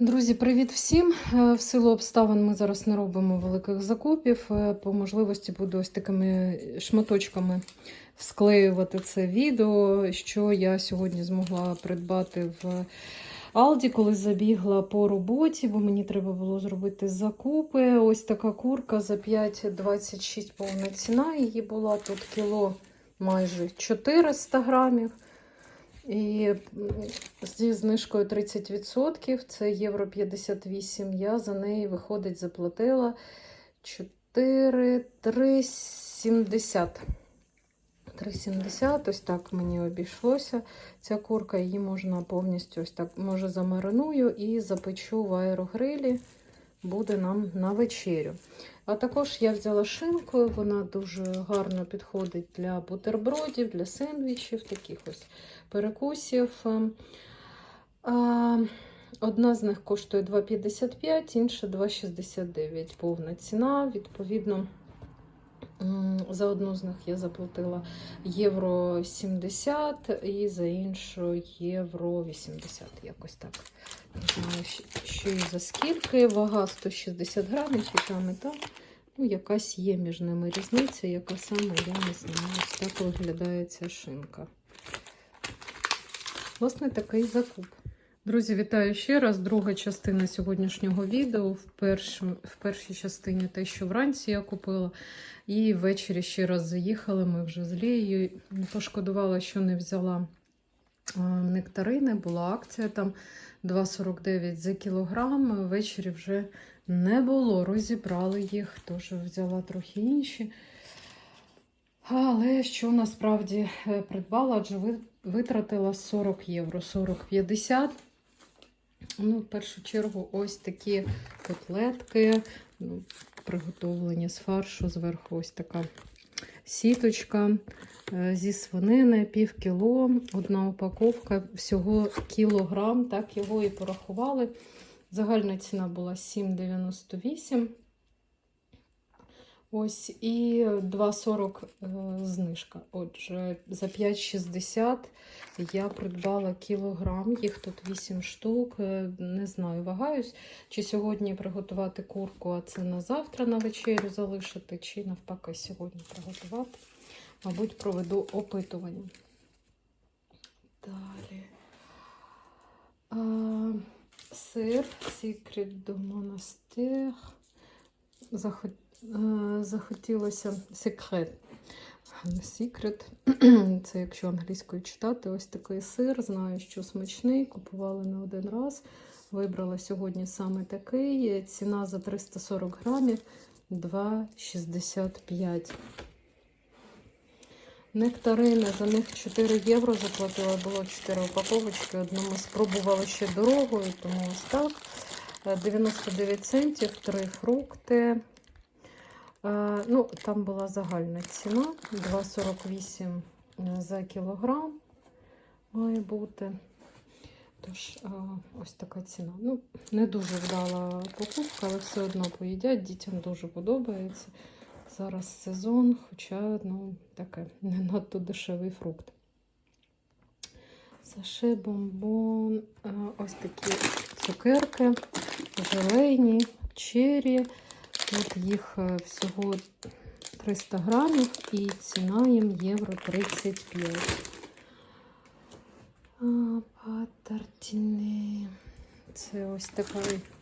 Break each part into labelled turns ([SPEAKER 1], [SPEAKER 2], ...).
[SPEAKER 1] Друзі, привіт всім! Е, В силу обставин ми зараз не робимо великих закупів. Е, По можливості буду ось такими шматочками склеювати це відео, що я сьогодні змогла придбати в Алді, коли забігла по роботі, бо мені треба було зробити закупи. Ось така курка за 5,26 повна ціна. Її була тут кіло майже 400 грамів. І зі знижкою 30%, це євро 58, я за неї, виходить, заплатила 4,370. 3,70, ось так мені обійшлося. Ця курка, її можна повністю ось так, може замариную і запечу в аерогрилі, буде нам на вечерю. А також я взяла шинку, вона дуже гарно підходить для бутербродів, для сендвічів, таких ось перекусів. Одна з них коштує 2,55, інша 2,69. Повна ціна. Відповідно, за одну з них я заплатила євро 70 і за іншу євро 80. Якось так. Не знаю, що і за скільки. Вага 160 грамів, і там, і там. Ну, якась є між ними різниця, яка саме, я не знаю. Ось так виглядає ця шинка. Власне, такий закуп. Друзі, вітаю ще раз. Друга частина сьогоднішнього відео. В, першу, в першій частині те, що вранці я купила, і ввечері ще раз заїхали. Ми вже з Лією. Пошкодувала, що не взяла нектарини, була акція там 2,49 за кілограм. Ввечері вже не було, розібрали їх, тож взяла трохи інші. Але що насправді е, придбала, адже витратила 40 євро, 40-50. Ну, в першу чергу, ось такі котлетки, ну, приготовлені з фаршу, зверху ось така сіточка е, зі свинини, пів кіло, одна упаковка, всього кілограм, так його і порахували. Загальна ціна була 7,98. Ось і 2,40 е, знижка. Отже, за 5,60 я придбала кілограм, їх тут 8 штук. Е, Не знаю, вагаюсь, чи сьогодні приготувати курку, а це на завтра на вечерю залишити, чи навпаки сьогодні приготувати. Мабуть, проведу опитування. Далі. А, сир Secret до монастир. Захот... е, Захотілося секрет. Секрет. Це якщо англійською читати, ось такий сир. Знаю, що смачний. Купували не один раз. Вибрала сьогодні саме такий. Ціна за 340 грамів 2,65. Нектарини, за них 4 євро заплатила, було 4 упаковочки. Одну ми спробували ще дорогою, тому ось так. Е, 99 центів, 3 фрукти. Е, Ну, там була загальна ціна 2,48 за кілограм має бути. Тож, е, ось така ціна. Ну, не дуже вдала покупка, але все одно поїдять. Дітям дуже подобається. Зараз сезон, хоча ну, таке не надто дешевий фрукт. Саше бомбон, е, ось такі цукерки, желейні, чері. Тут їх е, всього 300 грамів і ціна їм євро 35. А, Патартіни. Це ось така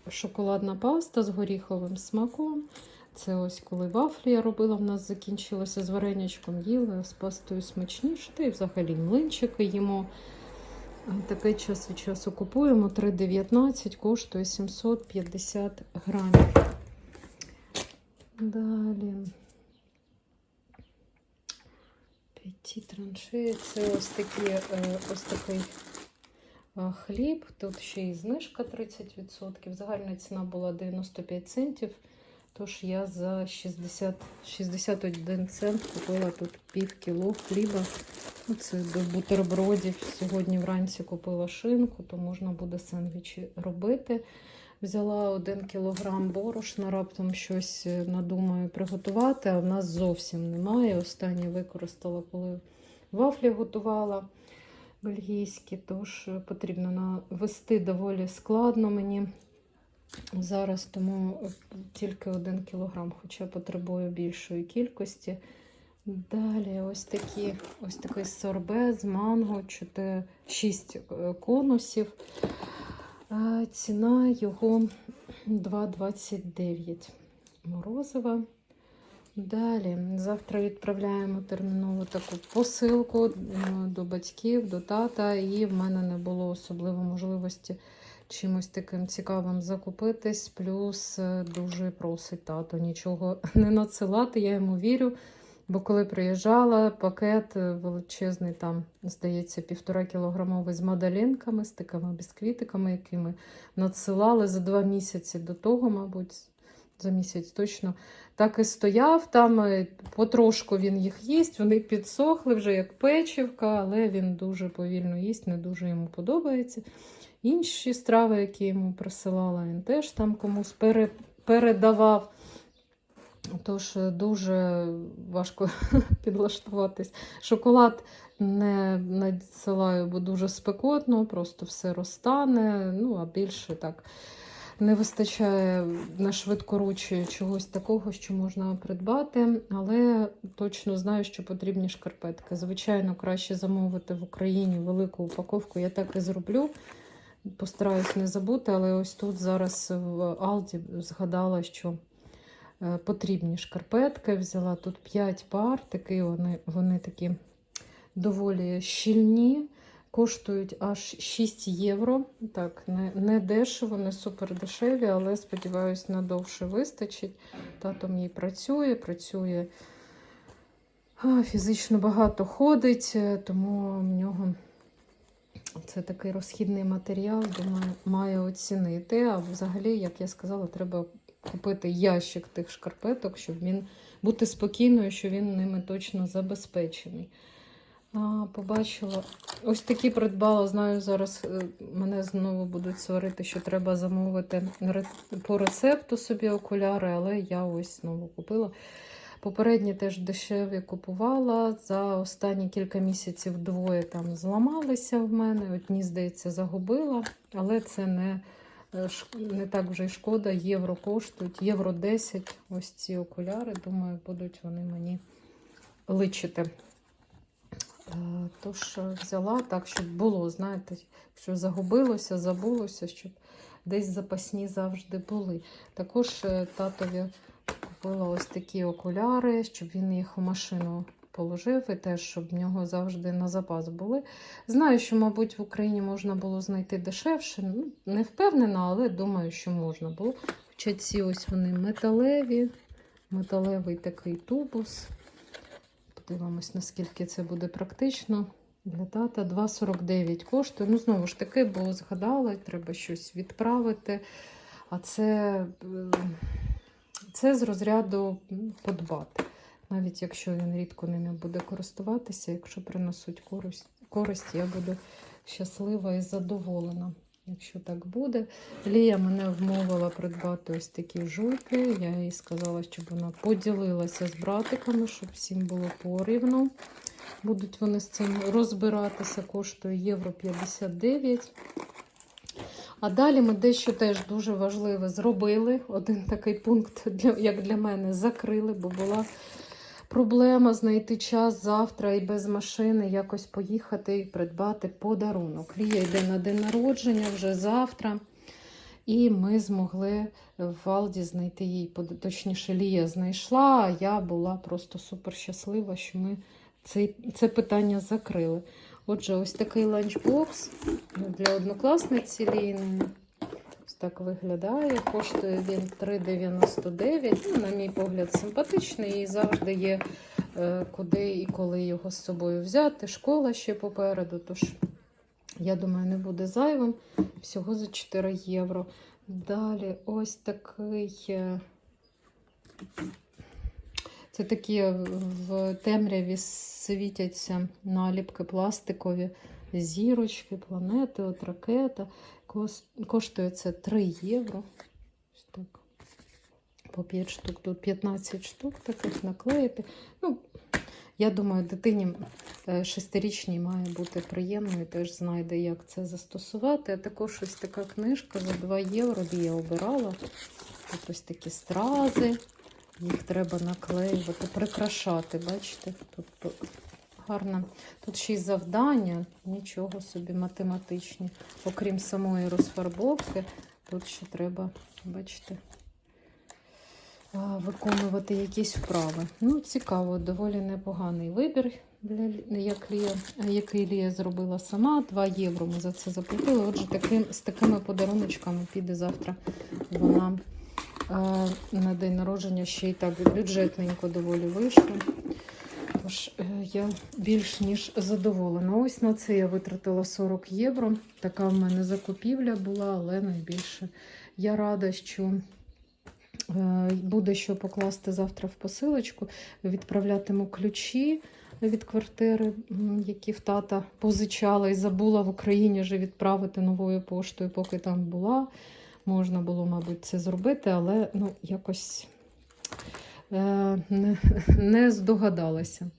[SPEAKER 1] шоколадна паста з горіховим смаком. Це ось коли вафлі я робила, в нас закінчилося з варенячком їли, з пастою смачніше, та й взагалі млинчики їмо. Таке час від часу купуємо. 3,19 коштує 750 грамів. Далі. П'яті траншеї. Це ось, такі, е, ось такий е, хліб. Тут ще й знижка 30%. Загальна ціна була 95 центів. Тож я за 60, 61 цент купила тут пів кіло хліба. Ну, Це до бутербродів. Сьогодні вранці купила шинку, то можна буде сендвічі робити. Взяла один кілограм борошна, раптом щось е, надумаю приготувати, а в нас зовсім немає. Останнє використала, коли вафлі готувала бельгійські, тож е, потрібно навести доволі складно мені. зараз, тому е, тільки один кілограм, хоча потребую більшої кількості. Далі ось такі, ось такий сорбет з манго, 4, 6 конусів. Ціна його 2,29 морозива. Далі, завтра відправляємо термінову таку посилку до батьків, до тата, і в мене не було особливо можливості чимось таким цікавим закупитись. Плюс е, дуже просить тато нічого не надсилати, я йому вірю. Бо коли приїжджала, пакет е, величезний, там, здається, півтора кілограмовий з мадалінками, з такими бісквітиками, якими надсилали за два місяці до того, мабуть, за місяць точно. Так і стояв там, е, потрошку він їх їсть, вони підсохли вже як печівка, але він дуже повільно їсть, не дуже йому подобається. Інші страви, які йому присилала, він теж там комусь пере, передавав. Тож е, дуже важко підлаштуватись. Шоколад не надсилаю, бо дуже спекотно, просто все розтане. Ну, а більше так не вистачає на швидкоручі чогось такого, що можна придбати. Але точно знаю, що потрібні шкарпетки. Звичайно, краще замовити в Україні велику упаковку. Я так і зроблю. Постараюсь не забути, але ось тут зараз в Алді згадала, що потрібні шкарпетки. Взяла тут 5 пар, такі вони, вони такі доволі щільні, коштують аж 6 євро. Так, не, не дешево, не супер дешеві, але сподіваюся, надовше вистачить. Тато мій працює, працює фізично багато ходить, е, тому в нього. Це такий розхідний матеріал, думаю, має оцінити. А взагалі, як я сказала, треба купити ящик тих шкарпеток, щоб він бути спокійною, що він ними точно забезпечений. А, Побачила, ось такі придбала. Знаю, зараз е, мене знову будуть сварити, що треба замовити по рецепту собі окуляри, але я ось знову купила. Попередні теж дешеві купувала. За останні кілька місяців двоє там зламалися в мене. Одні, здається, загубила, але це не, не так вже й шкода. Євро коштують, євро 10. Ось ці окуляри. Думаю, будуть вони мені личити. Е, Тож е, взяла так, щоб було, знаєте, що загубилося, забулося, щоб десь запасні завжди були. Також е, татові купила ось такі окуляри, щоб він їх у машину положив, і теж, щоб в нього завжди на запас були. Знаю, що, мабуть, в Україні можна було знайти дешевше. Ну, не впевнена, але думаю, що можна було. Хоча ці ось вони металеві, металевий такий тубус. Подивимось, наскільки це буде практично. Для тата 2,49 коштує. Ну, знову ж таки, бо згадала, треба щось відправити. А це, е, це з розряду подбати. Навіть якщо він рідко ними буде користуватися, якщо принесуть користь, користь, я буду щаслива і задоволена. Якщо так буде. Лія мене вмовила придбати ось такі жуйки. Я їй сказала, щоб вона поділилася з братиками, щоб всім було порівну. Будуть вони з цим розбиратися, коштує євро 59. А далі ми дещо теж дуже важливе зробили. Один такий пункт, для, як для мене, закрили, бо була проблема знайти час завтра і без машини якось поїхати і придбати подарунок. Лія йде на день народження вже завтра. І ми змогли в Валді знайти под- точніше, Лія знайшла, а я була просто супер щаслива, що ми це, це питання закрили. Отже, ось такий ланчбокс для однокласниці Ліни. Так виглядає. Коштує він 3,99. Ну, на мій погляд, симпатичний і завжди є е, куди і коли його з собою взяти. Школа ще попереду. Тож, я думаю, не буде зайвим. Всього за 4 євро. Далі ось такий. е, Це такі в темряві світяться наліпки пластикові зірочки, планети, от ракета. Коштує це 3 євро. Ось. По 5 штук, тут 15 штук таких наклеїти. Ну, Я думаю, дитині е, шестирічній має бути приємно і теж знайде, як це застосувати. А також ось така книжка за 2 євро, де я обирала. Тут ось такі стрази. Їх треба наклеювати, прикрашати. Бачите? Тут гарно. Тут ще й завдання, нічого собі математичні. Окрім самої розфарбовки, тут ще треба, бачите, виконувати якісь вправи. Ну, цікаво, доволі непоганий вибір, як Лія, який Лія зробила сама. 2 євро ми за це заплатили. Отже, таким, з такими подаруночками піде завтра вона е, на день народження ще й так бюджетненько доволі вийшло. Тож е, я більш ніж задоволена. Ось на це я витратила 40 євро. Така в мене закупівля була, але найбільше я рада, що е, буде що покласти завтра в посилочку. Відправлятиму ключі від квартири, які в тата позичала і забула в Україні вже відправити новою поштою, поки там була. Можна було, мабуть, це зробити, але ну, якось не, не здогадалася.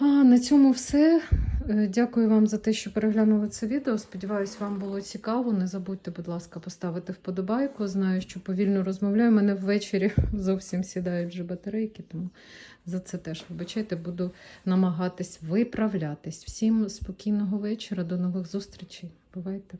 [SPEAKER 1] А, на цьому все. Е, Дякую вам за те, що переглянули це відео. Сподіваюсь, вам було цікаво. Не забудьте, будь ласка, поставити вподобайку. Знаю, що повільно розмовляю. Мене ввечері зовсім сідають вже батарейки, тому за це теж вибачайте, буду намагатись виправлятись. Всім спокійного вечора, до нових зустрічей. Бувайте!